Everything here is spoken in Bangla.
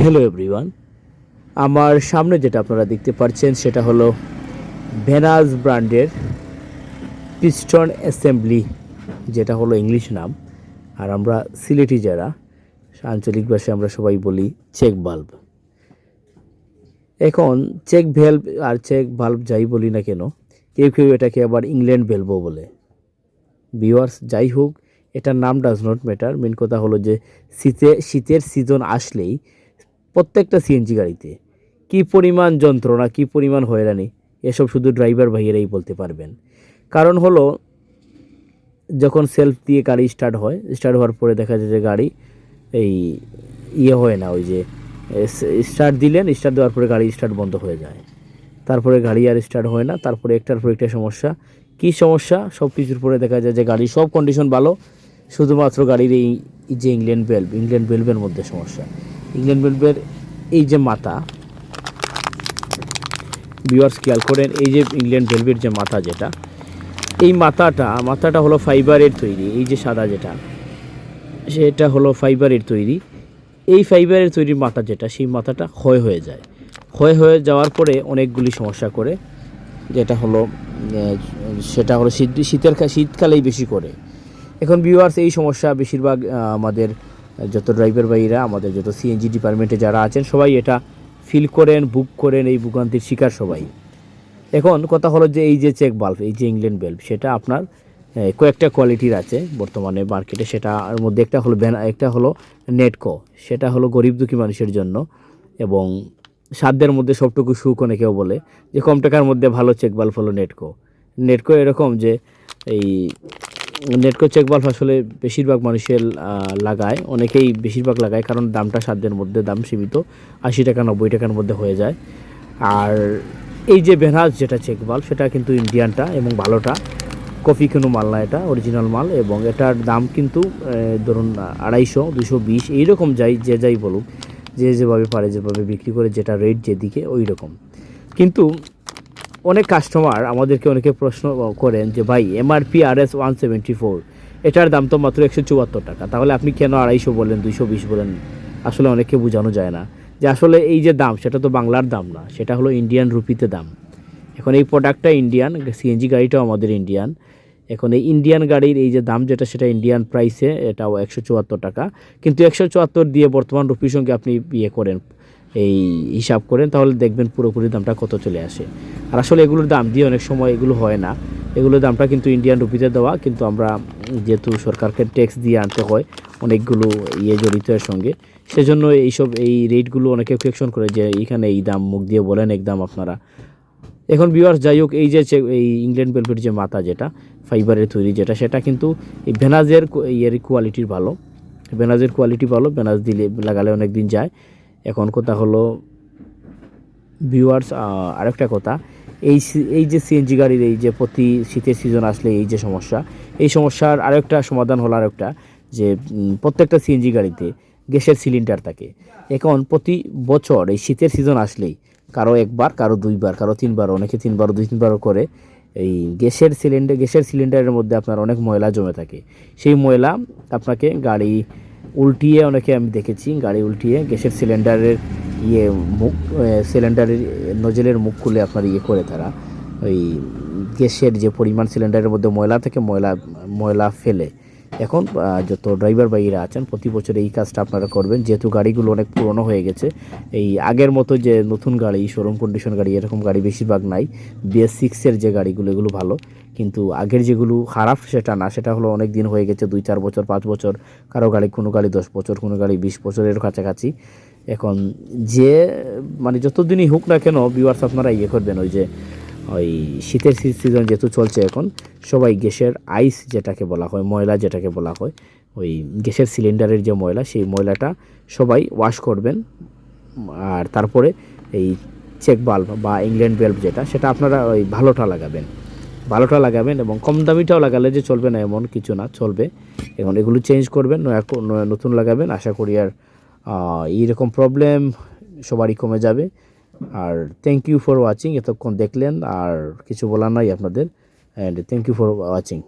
হ্যালো এভরিওয়ান আমার সামনে যেটা আপনারা দেখতে পাচ্ছেন, সেটা হলো ভেনাস ব্র্যান্ডের পিস্টন অ্যাসেম্বলি যেটা হলো ইংলিশ নাম। আর আমরা সিলেটি যারা, আঞ্চলিক ভাষায় আমরা সবাই বলি চেক বাল্ব এখন চেক ভেলভ আর চেক বাল্ব যাই বলি না কেন, কেউ কেউ এটাকে আবার ইংল্যান্ড ভেলভও বলে। ভিওয়ার্স যাই হোক, এটার নাম ডাজ নট ম্যাটার মেন কথা হলো যে শীতে শীতের সিজন আসলেই প্রত্যেকটা সিএনজি গাড়িতে। কি পরিমাণ যন্ত্রণা, কি পরিমাণ হয়রানি, এসব শুধু ড্রাইভার ভাইয়েরাই বলতে পারবেন। কারণ হলো, যখন সেলফ দিয়ে গাড়ি স্টার্ট হয় স্টার্ট হওয়ার পরে দেখা যায় যে গাড়ি এই ইয়ে হয় না, ওই যে স্টার্ট দিলেন স্টার্ট দেওয়ার পরে গাড়ি স্টার্ট বন্ধ হয়ে যায়। তারপরে গাড়ি আর স্টার্ট হয় না, তারপরে একটার পর একটা সমস্যা। কি সমস্যা? সব কিছুর পরে দেখা যায় যে গাড়ি সব কন্ডিশন ভালো, শুধুমাত্র গাড়ির এই যে ইংল্যান্ড বেল্ভ ইংল্যান্ড বেল্ভের মধ্যে সমস্যা। ইংল্যান্ড বেল্ভের এই যে মাথা ভিউয়ার্স খেয়াল করেন, এই যে ইংল্যান্ড বেল্ভের যে মাথা যেটা, এই মাথাটা মাথাটা হলো ফাইবারের তৈরি, এই যে সাদা যেটা, সেটা হলো ফাইবারের তৈরি। এই ফাইবারের তৈরি মাথা যেটা, সেই মাথাটা ক্ষয় হয়ে যায়। ক্ষয় হয়ে যাওয়ার পরে অনেকগুলি সমস্যা করে, যেটা হলো সেটা হলো শীত, শীতের শীতকালেই বেশি করে। এখন ভিউয়ার্স এই সমস্যা বেশিরভাগ আমাদের যত ড্রাইভার ভাইরা, আমাদের যত সিএনজি ডিপার্টমেন্টে যারা আছেন, সবাই এটা ফিল করেন বুক করেন এই ভোগান্তির শিকার সবাই। এখন কথা হলো যে এই যে চেক বাল্ব এই যে ইংল্যান্ড বাল্ব সেটা আপনার কয়েকটা কোয়ালিটির আছে বর্তমানে মার্কেটে সেটার মধ্যে একটা হলো একটা হলো নেটকো সেটা হলো গরিব দুঃখী মানুষের জন্য। এবং সাধ্যের মধ্যে সবটুকু সুখ অনেকেও বলে যে কম টাকার মধ্যে ভালো চেক বাল্ব হলো নেটকো নেটকো এরকম যে এই নেটকো চেক বাল্ব আসলে বেশিরভাগ মানুষের লাগায়। অনেকেই বেশিরভাগ লাগায় কারণ দামটা সাধ্যের মধ্যে, দাম সীমিত। আশি টাকা, নব্বই টাকার মধ্যে হয়ে যায়। আর এই যে বেনাজ যেটা চেক বাল্ব সেটা কিন্তু ইন্ডিয়ানটা এবং ভালোটা। কফি কোনো মাল না এটা অরিজিনাল মাল এবং এটার দাম কিন্তু ধরুন, আড়াইশো, দুশো বিশ, এইরকম যাই, যে যাই বলুক, যে যেভাবে পারে, যেভাবে বিক্রি করে, যেটা রেট যেদিকে ওই রকম কিন্তু অনেক কাস্টমার আমাদেরকে অনেকে প্রশ্ন করেন যে, ভাই MRP R S one seventy four এটার দাম তো মাত্র একশো চুয়াত্তর টাকা। তাহলে আপনি কেন আড়াইশো বলেন, দুইশো বিশ বলেন? আসলে অনেকে বোঝানো যায় না। যে আসলে এই যে দাম, সেটা তো বাংলার দাম না, সেটা হলো ইন্ডিয়ান রুপিতে দাম। এখন এই প্রোডাক্টটা ইন্ডিয়ান সিএনজি গাড়িটাও আমাদের ইন্ডিয়ান এখন এই ইন্ডিয়ান গাড়ির এই যে দাম যেটা, সেটা ইন্ডিয়ান প্রাইসে এটাও একশো চুয়াত্তর টাকা। কিন্তু একশো চুয়াত্তর দিয়ে বর্তমান রুপির সঙ্গে আপনি ইয়ে করেন এই হিসাব করেন, তাহলে দেখবেন পুরোপুরি দামটা কত চলে আসে। আর আসলে এগুলোর দাম দিয়ে অনেক সময় এগুলো হয় না। এগুলোর দামটা কিন্তু ইন্ডিয়ান রুপিতে দেওয়া, কিন্তু আমরা যেহেতু সরকারকে ট্যাক্স দিয়ে আনতে হয়, অনেকগুলো ইয়ে জড়িত এর সঙ্গে, সেজন্য এইসব এই রেটগুলো অনেকে কোয়েকশন করে যে এইখানে এই দাম মুখ দিয়ে বলেন এক দাম আপনারা। এখন ভিউয়ার্স যাই হোক, এই যে এই ইংল্যান্ড বেলভেট যে মাথা যেটা ফাইবারের তৈরি যেটা, সেটা কিন্তু এই ভেনাজের ইয়ের কোয়ালিটির ভালো। ভেনাজের কোয়ালিটি ভালো ভেনাজ দিলে, লাগালে অনেক দিন যায়। এখন কথা হলো ভিউয়ার্স আরেকটা কথা, এই এই যে সিএনজি গাড়ির এই যে প্রতি শীতের সিজন আসলে এই যে সমস্যা, এই সমস্যার আরেকটা সমাধান হলো আরেকটা, যে প্রত্যেকটা সিএনজি গাড়িতে গ্যাসের সিলিন্ডার থাকে। এখন প্রতি বছর এই শীতের সিজন আসলেই কারও একবার, কারও দুইবার, কারও তিনবার, অনেকে তিনবার দুই তিনবারও করে এই গ্যাসের সিলিন্ডার গ্যাসের সিলিন্ডারের মধ্যে আপনার অনেক ময়লা জমে থাকে। সেই ময়লা আপনাকে গাড়ি উল্টিয়ে অনেকে আমি দেখেছি, গাড়ি উল্টিয়ে গ্যাসের সিলিন্ডারের ইয়ে মুখ সিলিন্ডারের নজেলের মুখ খুলে আপনার ইয়ে করে তারা। ওই গ্যাসের যে পরিমাণ সিলিন্ডারের মধ্যে ময়লা থেকে, ময়লা ময়লা ফেলে। এখন যত ড্রাইভার ভাইরা আছেন, প্রতি বছর এই কাজটা আপনারা করবেন। যেহেতু গাড়িগুলো অনেক পুরনো হয়ে গেছে, এই আগের মতো যে নতুন গাড়ি শোরুম কন্ডিশন গাড়ি, এরকম গাড়ি বেশিরভাগ নাই। বিএস সিক্সের যে গাড়িগুলো, এগুলো ভালো। কিন্তু আগের যেগুলো খারাপ, সেটা না। সেটা হলো অনেক দিন হয়ে গেছে, দুই, চার বছর, পাঁচ বছর। কারও গাড়ি কোনো গাড়ি দশ বছর, কোনো গাড়ি বিশ বছরের কাছাকাছি। এখন যে মানে যতদিনই হোক না কেন ভিউয়ার্স আপনারা ইয়ে করবেন, ওই যে ওই শীতের সিজন যেহেতু চলছে এখন, সবাই গ্যাসের আইস যেটাকে বলা হয়, ময়লা যেটাকে বলা হয়, ওই গ্যাসের সিলিন্ডারের যে ময়লা, সেই ময়লাটা সবাই ওয়াশ করবেন। আর তারপরে এই চেক বাল্ব বা ইংল্যান্ড বাল্ব যেটা, সেটা আপনারা ওই ভালোটা লাগাবেন। ভালোটা লাগাবেন এবং কম দামিটাও লাগালে যে চলবে না এমন কিছু না, চলবে। এখন এগুলো চেঞ্জ করবেন নতুন লাগাবেন, আশা করি আর এইরকম প্রবলেম সবারই কমে যাবে। আর থ্যাংক ইউ ফর ওয়াচিং এতক্ষণ দেখলেন, আর কিছু বলার নাই আপনাদের and thank you for watching